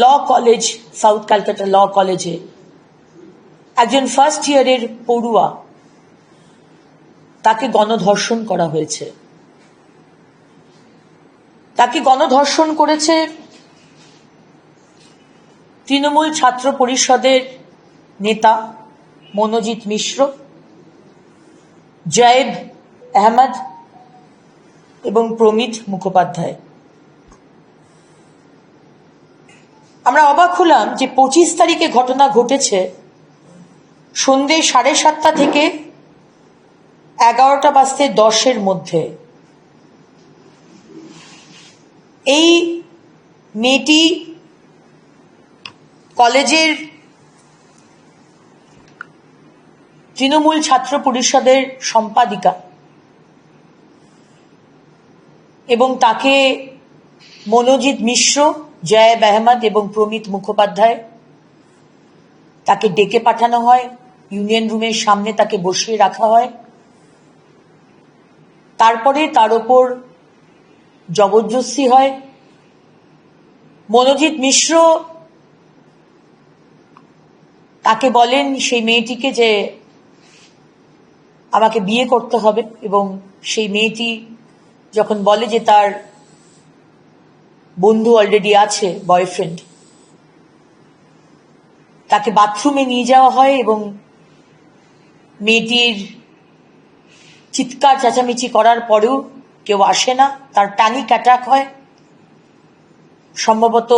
Law college south Calcutta law কলেজে একজন first ইয়ারের পড়ুয়া তাকে গণধর্ষণ করা হয়েছে। তাকে গণধর্ষণ করেছে তৃণমূল ছাত্র পরিষদের নেতা মনোজিৎ মিশ্র জয়েব আহমদ এবং প্রমিত মুখোপাধ্যায়। আমরা অবাক হলাম যে পঁচিশ তারিখে ঘটনা ঘটেছে সন্ধে সাড়ে সাতটা থেকে এগারোটা বাজতে দশের মধ্যে। এই মেয়েটি কলেজের তৃণমূল ছাত্র পরিষদের সম্পাদিকা এবং তাকে মনোজিৎ মিশ্র জয়েব আহমদ এবং প্রমিত মুখোপাধ্যায়। তাকে ডেকে পাঠানো হয়, ইউনিয়ন রুমের সামনে তাকে বসিয়ে রাখা হয়। তারপরে তার ওপর জবরদস্তি হয়। মনোজিৎ মিশ্র তাকে বলেন, সেই মেয়েটিকে যে আমাকে বিয়ে করতে হবে, এবং সেই মেয়েটি যখন বলে যে তার বন্ধু অলরেডি আছে বয়ফ্রেন্ড তাকে বাথরুমে নিয়ে যাওয়া হয় এবং মেয়েটির চিৎকার চেঁচামেচি করার পরেও কেউ আসে না। তার প্যানিক অ্যাটাক হয়। সম্ভবত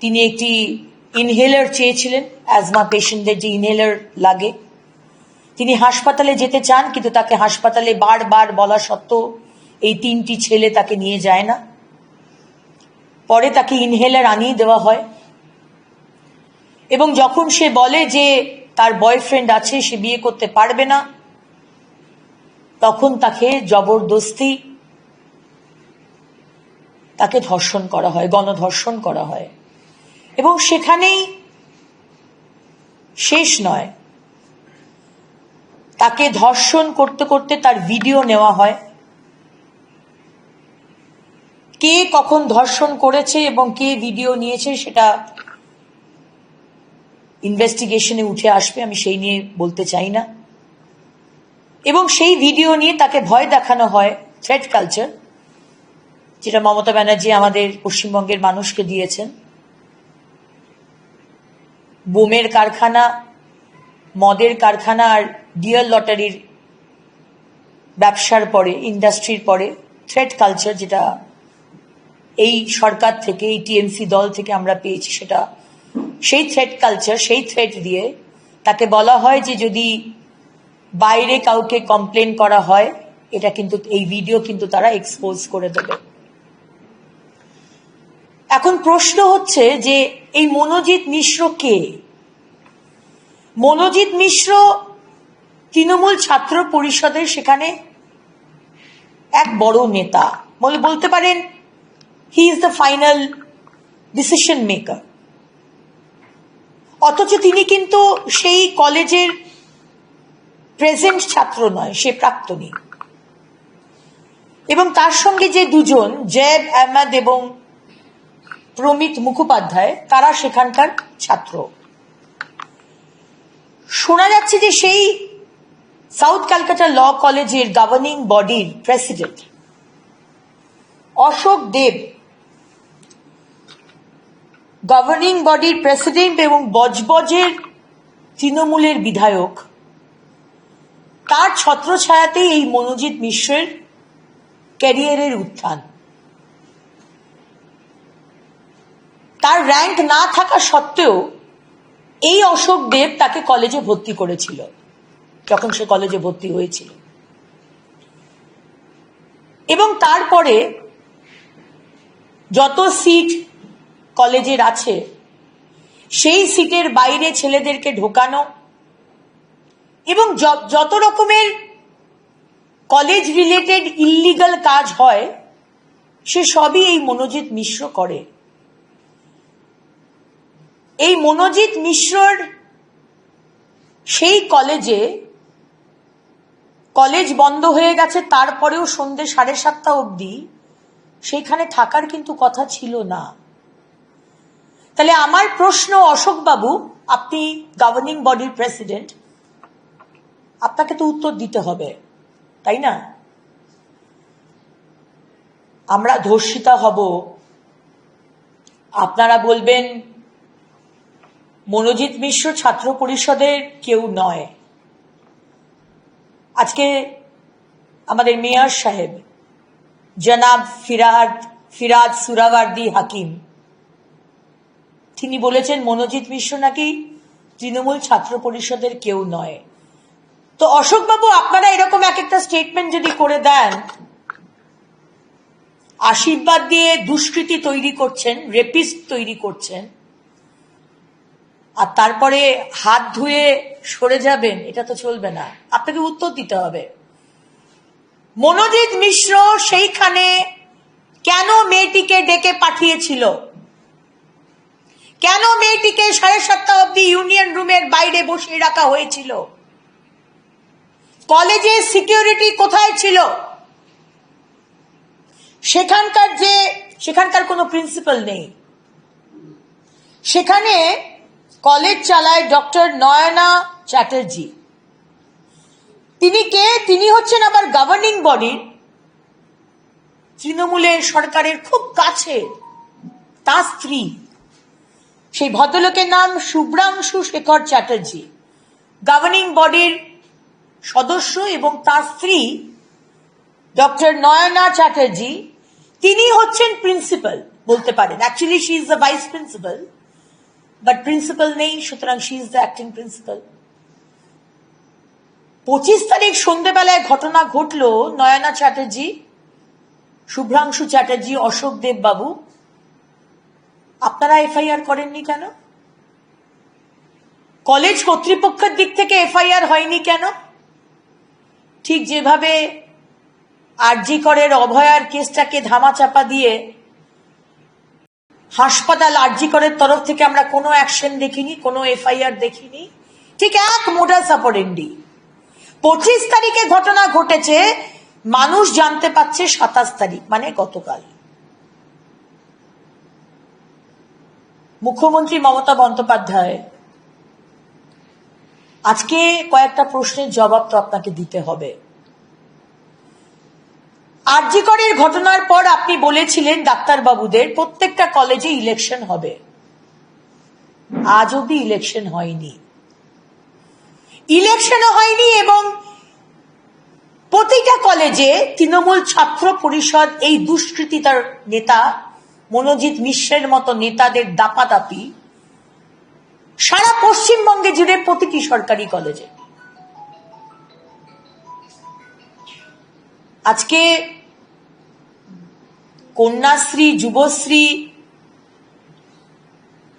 তিনি একটি ইনহেলার চেয়েছিলেন অ্যাজমা পেশেন্টদের যে ইনহেলার লাগে। তিনি হাসপাতালে যেতে চান, কিন্তু তাকে হাসপাতালে বারবার বলা সত্ত্বেও এই তিনটি ছেলে তাকে নিয়ে যায় না। পরে তাকে ইনহেলার আনিয়ে দেওয়া হয়। এবং যখন সে বলে যে তার বয়ফ্রেন্ড আছে, সে বিয়ে করতে পারবে না, তখন তাকে জবরদস্তি তাকে ধর্ষণ করা হয়, গণধর্ষণ করা হয়। এবং সেখানেই শেষ নয়, তাকে ধর্ষণ করতে করতে তার ভিডিও নেওয়া হয়। কে কখন ধর্ষণ করেছে এবং কে ভিডিও নিয়েছে সেটা ইনভেস্টিগেশনে উঠে আসবে, আমি সেই নিয়ে বলতে চাই না। এবং সেই ভিডিও নিয়ে তাকে ভয় দেখানো হয় থ্রেড কালচার যেটা মমতা ব্যানার্জি আমাদের পশ্চিমবঙ্গের মানুষকে দিয়েছেন। বোমের কারখানা, মদের কারখানা আর ডিয়ার লটারির ব্যবসার পরে ইন্ডাস্ট্রির পরে থ্রেড কালচার যেটা এই সরকার থেকে, এই টিএমসি দল থেকে আমরা পেয়েছি সেটা। সেই থ্রেড কালচার সেই থ্রেড দিয়ে তাকে বলা হয় যে যদি বাইরে কাউকে কমপ্লেন করা হয়, এটা কিন্তু, এই ভিডিও কিন্তু তারা এক্সপোজ করে দেবে। এখন প্রশ্ন হচ্ছে যে এই মনোজিৎ মিশ্র কে? মনোজিৎ মিশ্র তৃণমূল ছাত্র পরিষদের সেখানে এক বড় নেতা। বলে, বলতে পারেন he is the final decision maker অথচ তিনি কিন্তু সেই কলেজের প্রেজেন্ট ছাত্র নয়, সে প্রাক্তনী। এবং তার সঙ্গে যে দুজন জয়েব আহমেদ এবং প্রমিত মুখোপাধ্যায়, তারা সেখানকার ছাত্র। শোনা যাচ্ছে যে সেই সাউথ ক্যালকাটা ল কলেজের গভর্নিং বডির প্রেসিডেন্ট অশোক দেব গভর্নিং বডির প্রেসিডেন্ট এবং বজবজের তৃণমূলের বিধায়ক, তার ছত্রছায়াতেই এই মনোজিৎ মিশ্রের ক্যারিয়ারের উত্থান। তার র্যাঙ্ক না থাকা সত্ত্বেও এই অশোক দেব তাকে কলেজে ভর্তি করেছিল, যখন সে কলেজে ভর্তি হয়েছিল। এবং তারপরে যত সিট কলেজের আছে। সেই সিটের বাইরে ছেলেদেরকে ঢোকানো এবং যত রকমের কলেজ রিলেটেড ইল্লিগাল কাজ হয়, সে সবই এই মনোজিৎ মিশ্র করে। এই মনোজিৎ মিশ্রর সেই কলেজে কলেজ বন্ধ হয়ে গেছে, তারপরেও সন্ধ্যে সাড়ে সাতটা অবধি সেইখানে থাকার কিন্তু কথা ছিল না। তাহলে আমার প্রশ্ন, অশোক বাবু, আপনি গভর্নিং বডির প্রেসিডেন্ট আপনাকে তো উত্তর দিতে হবে, তাই না? আমরা ধর্ষিতা হব। আপনারা বলবেন, মনোজিৎ মিশ্র ছাত্র পরিষদের কেউ নয়। আজকে আমাদের মেয়র সাহেব, জনাব ফিরাদ ফিরাজ সুরাবার্দি হাকিম তিনি বলেছেন, মনোজিৎ মিশ্র নাকি তৃণমূল ছাত্র পরিষদের কেউ নয়। তো অশোকবাবু, আপনারা এরকম এক একটা স্টেটমেন্ট যদি করে দেন, আশীর্বাদ দিয়ে দুষ্কৃতি তৈরি করছেন রেপিস্ট তৈরি করছেন, আর তারপরে হাত ধুয়ে সরে যাবেন, এটা তো চলবে না। আপনাকে উত্তর দিতে হবে। মনোজিৎ মিশ্র সেইখানে কেন মেয়েটিকে ডেকে পাঠিয়েছিল? কেন মেয়েটিকে সাড়ে সাতটা অব্দি ইউনিয়ন রুমের বাইরে বসিয়ে রাখা হয়েছিল? কলেজে সিকিউরিটি কোথায় ছিল? সেখানকার যে, সেখানকার কোনো প্রিন্সিপাল নেই। সেখানে কলেজ চালায় ডক্টর নয়না চ্যাটার্জি। তিনি কে? তিনি হচ্ছেন আবার গভর্নিং বডির তৃণমূলের সরকারের খুব কাছে। তার স্ত্রী। সেই ভদ্রলোকের নাম শুভ্রাংশু শেখর চ্যাটার্জি। গভর্নিং বডির সদস্য এবং তার স্ত্রী ডক্টর নয়না চ্যাটার্জি। তিনি হচ্ছেন প্রিন্সিপাল বলতে পারেন। Actually she is the vice principal but principal নেই, সুতরাং she is the acting principal পঁচিশ তারিখ সন্ধেবেলায় ঘটনা ঘটলো নয়না চ্যাটার্জি, শুভ্রাংশু চ্যাটার্জি, অশোক দেব বাবু আপনারা এফআইআর করেননি কেন? কলেজ কর্তৃপক্ষের দিক থেকে এফআইআর হয়নি কেন? ঠিক যেভাবে আরজি করের অভয়ার কেসটাকে ধামাচাপা দিয়ে হাসপাতাল আরজি করের তরফ থেকে আমরা কোনো অ্যাকশন দেখিনি, কোনো এফআইআর দেখিনি। ঠিক এক মোডাস অপরেন্ডি পঁচিশ তারিখে ঘটনা ঘটেছে, মানুষ জানতে পারছে সাতাশ তারিখ মানে গতকাল। মুখ্যমন্ত্রী মমতা বন্দ্যোপাধ্যায়, আজকে কয়েকটা প্রশ্নের জবাব তো আপনাকে দিতে হবে। আরজিকরের ঘটনার পর আপনি বলেছিলেন ডাক্তারবাবুদের প্রত্যেকটা কলেজে ইলেকশন হবে। আজ অব্দি ইলেকশন হয়নি। ইলেকশনও হয়নি এবং প্রতিটা কলেজে তৃণমূল ছাত্র পরিষদ এই দুষ্কৃতিতার নেতা মনোজিৎ মিশ্রের মতো নেতাদের দাপাদাপি সারা পশ্চিমবঙ্গে জুড়ে প্রতিটি সরকারি কলেজে। আজকে কন্যাশ্রী, যুবশ্রী,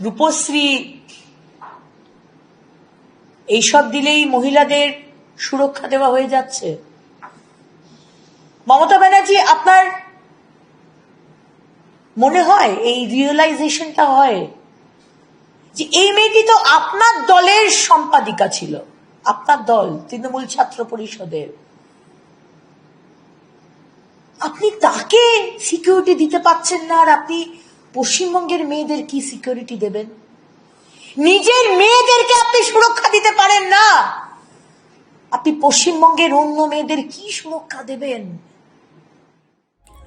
রূপশ্রী এইসব দিলেই মহিলাদের সুরক্ষা দেওয়া হয়ে যাচ্ছে। মমতা ব্যানার্জি, আপনার মনে হয় এই রিয়েলাইজেশনটা হয় যে এই মেয়েটি তো আপনার দলের সম্পাদিকা ছিল, আপনার দল, তৃণমূল ছাত্র পরিষদের। আপনি তাকে সিকিউরিটি দিতে পাচ্ছেন না আর আপনি পশ্চিমবঙ্গের মেয়েদের কি সিকিউরিটি দেবেন? নিজের মেয়েদেরকে আপনি সুরক্ষা দিতে পারেন না। আপনি পশ্চিমবঙ্গের অন্য মেয়েদের কি সুরক্ষা দেবেন?